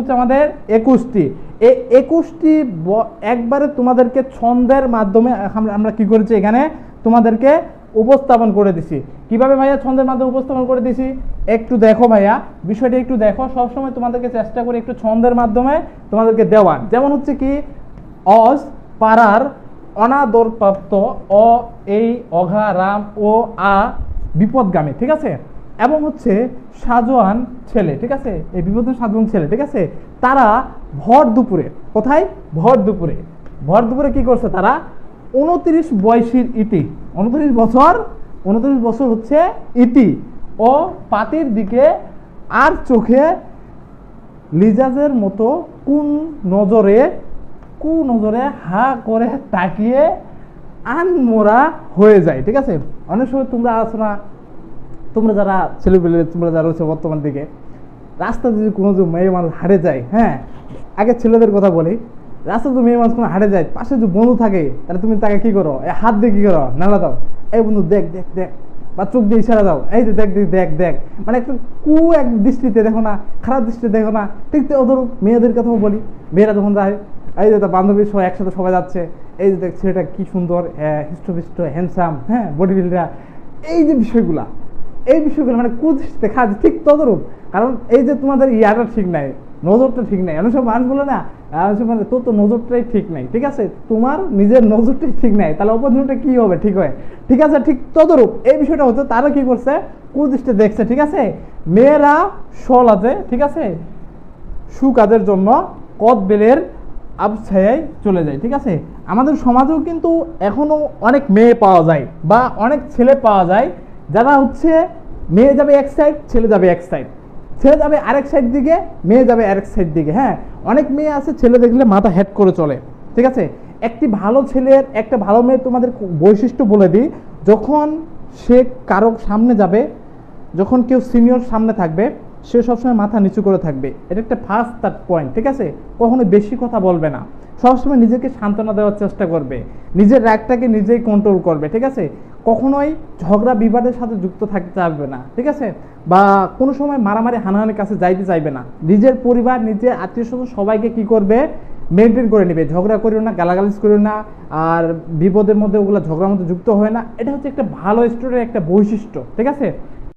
হচ্ছে আমাদের একুশটি। এই একুশটি একবারে তোমাদেরকে ছন্দের মাধ্যমে আমরা কি করেছি এখানে? তোমাদেরকে উপস্থাপন করে দিছি। কীভাবে ভাইয়া ছন্দের মাধ্যমে উপস্থাপন করে দিছি? একটু দেখো ভাইয়া, বিষয়টা একটু দেখো। সবসময় তোমাদেরকে চেষ্টা করি একটু ছন্দের মাধ্যমে তোমাদেরকে দেওয়ার। যেমন হচ্ছে কি, অস পাড়ার অনাদরপ্রাপ্ত অ, এই, অঘা, রাম, ও, আ বিপদগামী, ঠিক আছে? এবং হচ্ছে সাজোয়ান ছেলে, ঠিক আছে? এই বিপদ সাজোয়ান ছেলে, ঠিক আছে? তারা ভর দুপুরে, কোথায়? ভর দুপুরে। ভর দুপুরে কি করছে তারা? উনত্রিশ বয়সীর ইতি, উনত্রিশ বছর উনত্রিশ বছর হচ্ছে ইতি। ও পাতির দিকে আর চোখে লিজাজের মতো কোন নজরে কু নজরে হা করে তাকিয়ে আনমোরা হয়ে যায়, ঠিক আছে? অনেক সময় তোমরা আছো না তোমরা যারা ছেলেপেলে, তোমরা যারা রয়েছে বর্তমান দিকে, রাস্তা যদি কোনো যে মেয়ে মানুষ হারে যায় হ্যাঁ আগে ছেলেদের কথা বলি, রাস্তা তো মেয়ে মানুষ কোনো হারে যায়, পাশে যে বন্ধু থাকে, তাহলে তুমি তাকে কী করো? এই হাত দিয়ে কী করো? নাড়া দাও। এই বন্ধু, দেখ দেখ দেখ, বা চোখ দিয়ে ইশারা দাও। এই যে দেখ দেখ দেখ মানে একটু কু এক দৃষ্টিতে দেখো না, খারাপ দৃষ্টিতে দেখো না। ঠিক তো ধরো মেয়েদের কথাও বলি। মেয়েরা যখন যায়, এই যে তার বান্ধবীর সবাই একসাথে সবাই যাচ্ছে, এই যে দেখ, ছেলেটা কী সুন্দর হৃষ্টপুষ্ট হ্যান্ডসাম হ্যাঁ বডি বিল্ডার এই যে বিষয়গুলা এই বিষয়গুলো মানে কুদৃষ্টিতে খাজ ঠিক তদরূপ। কারণ এই যে তোমাদের ইয়াটা ঠিক নাই, নজরটা ঠিক নাই। অনেক সব মানুষ বলে না মানে তোর তো নজরটাই ঠিক নাই। ঠিক আছে? তোমার নিজের নজরটাই ঠিক নাই। তাহলে অপরজনটা কি হবে? ঠিক হয়। ঠিক আছে, ঠিক তদরূপ। এই বিষয়টা হচ্ছে, তারা কি করছে? কুদৃষ্টি দেখছে, ঠিক আছে? মেয়েরা সল আছে, ঠিক আছে? সুকাজের জন্য কদ বেলের আবছায়ায় চলে যায়, ঠিক আছে? আমাদের সমাজেও কিন্তু এখনও অনেক মেয়ে পাওয়া যায় বা অনেক ছেলে পাওয়া যায় যারা হচ্ছে মেয়ে যাবে এক সাইড ছেলে যাবে এক সাইড ছেলে যাবে আরেক সাইড দিকে, মেয়ে যাবে আরেক সাইড দিকে হ্যাঁ? অনেক মেয়ে আছে, ছেলে দেখলে মাথা হেড করে চলে, ঠিক আছে? একটি ভালো ছেলের, একটা ভালো মেয়ের তোমাদের বৈশিষ্ট্য বলে দিই, যখন সে কারও সামনে যাবে, যখন কেউ সিনিয়র সামনে থাকবে, সে সবসময় মাথা নিচু করে থাকবে। এটা একটা ফার্স্ট তার পয়েন্ট ঠিক আছে? কখনো বেশি কথা বলবে না। সবসময় নিজেকে সান্ত্বনা দেওয়ার চেষ্টা করবে। নিজের রাগটাকে নিজেই কন্ট্রোল করবে, ঠিক আছে? কখনোই ঝগড়া বিবাদের সাথে যুক্ত থাকতে চাইবে না, ঠিক আছে? বা কোনো সময় মারামারি, হানাহানির কাছে যাইতে চাইবে না। নিজের পরিবার, নিজের আত্মীয় স্বজন সবাইকে কি করবে? মেনটেন করে নেবে। ঝগড়া করিও না গালাগালিজ করিও না, আর বিপদের মধ্যে ওগুলো ঝগড়ার মধ্যে যুক্ত হয় না। এটা হচ্ছে একটা ভালো স্টোরের একটা বৈশিষ্ট্য, ঠিক আছে?